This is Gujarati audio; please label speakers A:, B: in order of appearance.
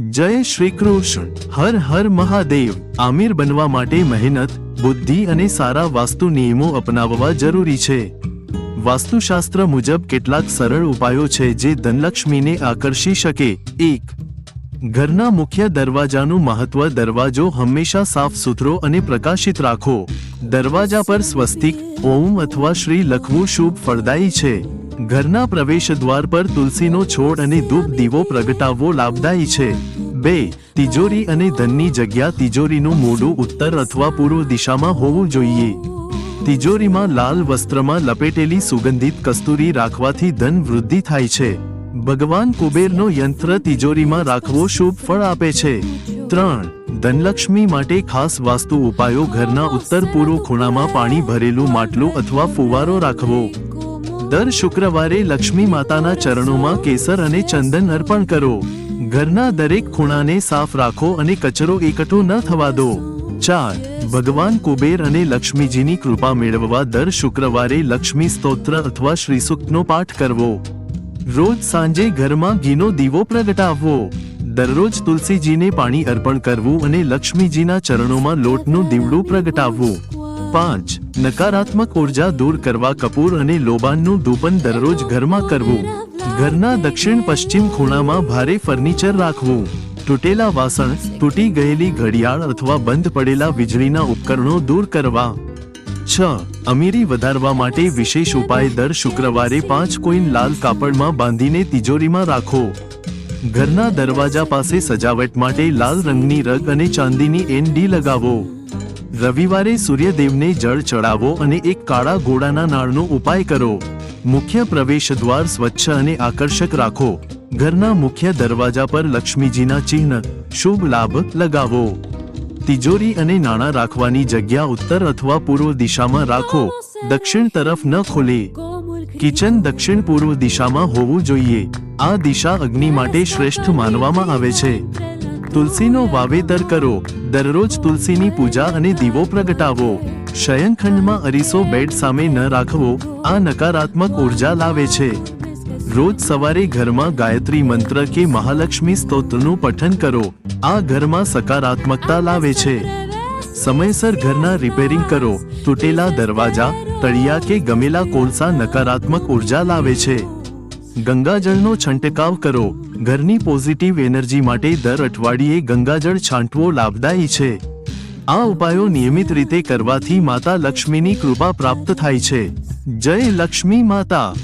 A: જય શ્રી કૃષ્ણ. હર હર મહાદેવ. આમિર બનવા માટે મહેનત, બુદ્ધિ અને સારા વાસ્તુ નિયમો અપનાવવા જરૂરી છે. વાસ્તુશાસ્ત્ર મુજબ કેટલાક સરળ ઉપાયો છે જે ધનલક્ષ્મીને આકર્ષી શકે. એક, ઘરના મુખ્ય દરવાજાનું મહત્વ દરવાજો હંમેશા સાફ સુથરો અને પ્રકાશિત રાખો. દરવાજા પર સ્વસ્તિક, ઓમ અથવા શ્રી લખવું શુભ ફળદાયી છે. ઘરના પ્રવેશ દ્વાર પર તુલસીનો છોડ અને ધૂપ દીવો પ્રગટાવવો લાભદાયી છે. બે, તિજોરી અને ધનની જગ્યા તિજોરીનું મોઢું ઉત્તર અથવા પૂર્વ દિશામાં હોવું જોઈએ. તિજોરીમાં લાલ વસ્ત્રમાં લપેટેલી સુગંધિત કસ્તુરી રાખવાથી ધન વૃદ્ધિ થાય છે. ભગવાન કુબેરનો યંત્ર તિજોરીમાં રાખવો શુભ ફળ આપે છે. ત્રણ, ધનલક્ષ્મી માટે ખાસ વાસ્તુ ઉપાયો ઘરના ઉત્તર પૂર્વ ખૂણામાં પાણી ભરેલું માટલું અથવા ફુવારો રાખવો. દર શુક્રવારે લક્ષ્મી માતાના ચરણોમાં કેસર અને ચંદન અર્પણ કરો. ઘરના દરેક ખૂણાને સાફ રાખો અને કચરો એકઠો ન થવા દો. ચાર, ભગવાન કુબેર અને લક્ષ્મીજીની કૃપા મેળવવા દર શુક્રવારે લક્ષ્મી સ્તોત્ર અથવા શ્રીસુક્તનો પાઠ કરવો. રોજ સાંજે ઘરમાં ઘીનો દીવો પ્રગટાવવો. દરરોજ તુલસીજીને પાણી અર્પણ કરવું અને લક્ષ્મીજીના ચરણોમાં લોટનું દીવડું પ્રગટાવવું. પાંચ, નકારાત્મક ઊર્જા દૂર કરવા કપૂર અને લોબાનનું ધૂપન દરરોજ ઘરમાં કરવું. ઘરના દક્ષિણ પશ્ચિમ ખૂણામાં ભારે ફર્નિચર રાખવું. તૂટેલા વાસણ, તૂટી ગયેલી ઘડિયાળ અથવા બંધ પડેલા વીજળીના ઉપકરણો દૂર કરવા. છ, અમીરી વધારવા માટે વિશેષ ઉપાય દર શુક્રવારે પાંચ કોઈન લાલ કાપડમાં બાંધીને તિજોરીમાં રાખો. ઘરના દરવાજા પાસે સજાવટ માટે લાલ રંગની રગ અને ચાંદીની એનડી લગાવો. રવિવારે સૂર્યદેવને જળ ચડાવો અને એક કાળા ઘોડાના નાળનો ઉપાય કરો. મુખ્ય પ્રવેશ દ્વાર સ્વચ્છ અને આકર્ષક રાખો. ઘરના મુખ્ય દરવાજા પર લક્ષ્મીજીના ચિહ્ન. શુભ લાભ લગાવો. તિજોરી અને નાણાં રાખવાની જગ્યા ઉત્તર અથવા પૂર્વ દિશામાં રાખો. દક્ષિણ તરફ ન ખોલે. કિચન દક્ષિણ પૂર્વ દિશામાં હોવું જોઈએ. આ દિશા અગ્નિ માટે શ્રેષ્ઠ માનવામાં આવે છે. તુલસીનો વાવેતર કરો. દરરોજ તુલસીની પૂજા અને દીવો પ્રગટાવો. શયનખંડમાં અરીસો બેડ સામે ન રાખવો. આ નકારાત્મક ઊર્જા લાવે છે. રોજ સવારે ઘરમાં ગાયત્રી મંત્ર કે મહાલક્ષ્મી સ્તોત્રનું પઠન કરો. આ ઘરમાં સકારાત્મકતા લાવે છે. સમયસર ઘરના રિપેરિંગ કરો. તૂટેલા દરવાજા, તળિયા કે ગમેલા કોલસા નકારાત્મક ઊર્જા લાવે છે. ગંગાજળનો છંટકાવ કરો. ઘરની પોઝિટિવ એનર્જી માટે દર અઠવાડિયે ગંગાજળ છાંટવો લાભદાયી છે. આ ઉપાયો નિયમિત રીતે કરવાથી માતા લક્ષ્મીની કૃપા પ્રાપ્ત થાય છે. જય લક્ષ્મી માતા.